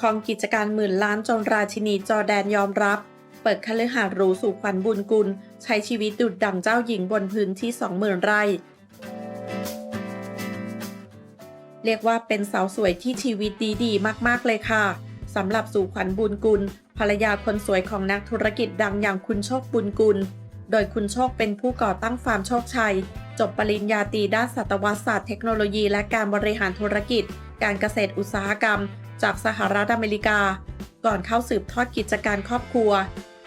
ของกิจการหมื่นล้านจนราชินีจอแดนยอมรับ เปิดคฤหาสน์หรูสู่ขวัญบุญกุล ใช้ชีวิตดุดดั่งเจ้าหญิงบนพื้นที่ 20,000 ไร่ เรียกว่าเป็นสาวสวยที่ชีวิตดีๆ มากๆเลยค่ะสำหรับสู่ขวัญบุญกุล ภรรยาคนสวยของนักธุรกิจดังอย่างคุณโชคบุญกุล โดยคุณโชคเป็นผู้ก่อตั้งฟาร์มโชคชัย จบปริญญาตรีด้านสัตวศาสตร์เทคโนโลยี และการบริหารธุรกิจ การเกษตรอุตสาหกรรม จากสหรัฐอเมริกา ก่อนเข้าสืบทอดกิจการครอบครัว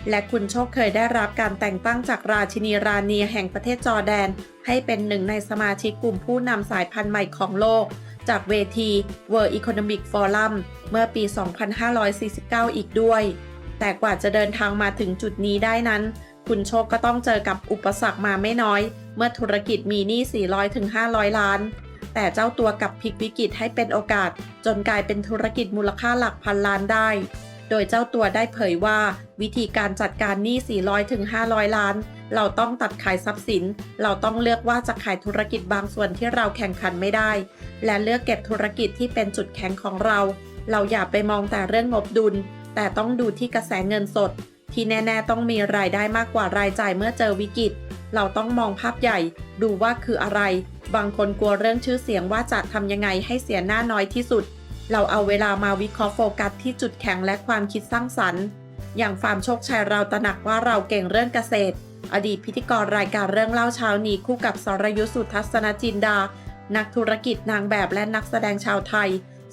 และคุณโชคเคยได้รับการแต่งตั้งจากราชินีราเนียแห่งประเทศจอร์แดน ให้เป็นหนึ่งในสมาชิกกลุ่มผู้นำสายพันธุ์ใหม่ของโลก จากเวที World Economic Forum เมื่อปี 2549 อีกด้วย แต่กว่าจะเดินทางมาถึงจุดนี้ได้นั้น คุณโชคก็ต้องเจอกับอุปสรรคมาไม่น้อย เมื่อธุรกิจมีหนี้ 400-500 ล้าน แต่เจ้าตัวกับพลิกวิกฤตให้เป็นโอกาส จนกลายเป็นธุรกิจมูลค่าหลักพันล้านได้ โดยเจ้าตัวได้เผยว่า วิธีการจัดการหนี้ 400-500 ล้าน เราต้องตัดขายทรัพย์สิน เราต้องเลือกว่าจะขายธุรกิจบางส่วนที่เราแข่งขันไม่ได้ และเลือกเก็บธุรกิจที่เป็นจุดแข็งของเรา เราอย่าไปมองแต่เรื่องงบดุล แต่ต้องดูที่กระแสเงินสด ที่แน่ ๆ ต้องมีรายได้มากกว่ารายจ่ายเมื่อเจอวิกฤต เราต้องมองภาพใหญ่ ดูว่าคืออะไร บางคนกลัวเรื่องชื่อเสียงว่าจะทำยังไงให้เสียหน้าน้อยที่สุด เราเอาเวลามาวิเคราะห์โฟกัสที่จุดแข็งและความคิดสร้างสรรค์ อย่างฟาร์มโชคชัยเราตระหนักว่าเราเก่งเรื่องเกษตร อดีตพิธีกรรายการเรื่องเล่าเช้านี้คู่กับสรยุทธสุทัศนจินดา นักธุรกิจนางแบบและนักแสดงชาวไทย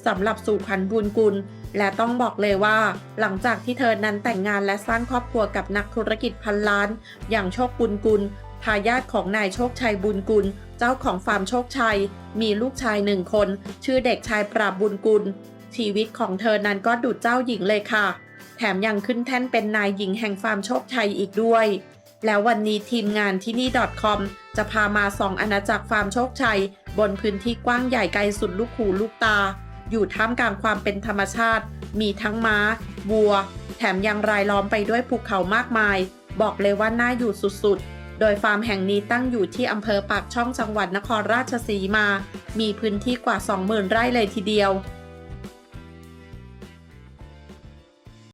สำหรับสู่ขวัญบุญกุล และต้องบอกเลยว่า หลังจากที่เธอนั้นแต่งงานและสร้างครอบครัวกับนักธุรกิจพันล้าน อย่างโชคบุญกุลทายาทของนายโชคชัยบุญกุล เจ้าของฟาร์มโชคชัย มีลูกชายหนึ่งคน ชื่อเด็กชายปราบบุญกุล ชีวิตของเธอนั้นก็ดุจเจ้าหญิงเลยค่ะ แถมยังขึ้นแท่นเป็นนายหญิงแห่งฟาร์มโชคชัยอีกด้วย แล้ววันนี้ทีมงานที่นี่ .com จะพามาส่องอาณาจักรฟาร์มโชคชัย บนพื้นที่กว้างใหญ่ไกลสุดลูกหูลูกตา อยู่ท่ามกลางความเป็นธรรมชาติ มีทั้งม้า วัว แถมยังรายล้อมไปด้วยภูเขามากมาย บอกเลยว่าน่าอยู่สุดๆ โดยฟาร์มแห่งนี้ตั้งอยู่ที่อำเภอปากช่องจังหวัดนครราชสีมา มีพื้นที่กว่า 20,000 ไร่เลยทีเดียว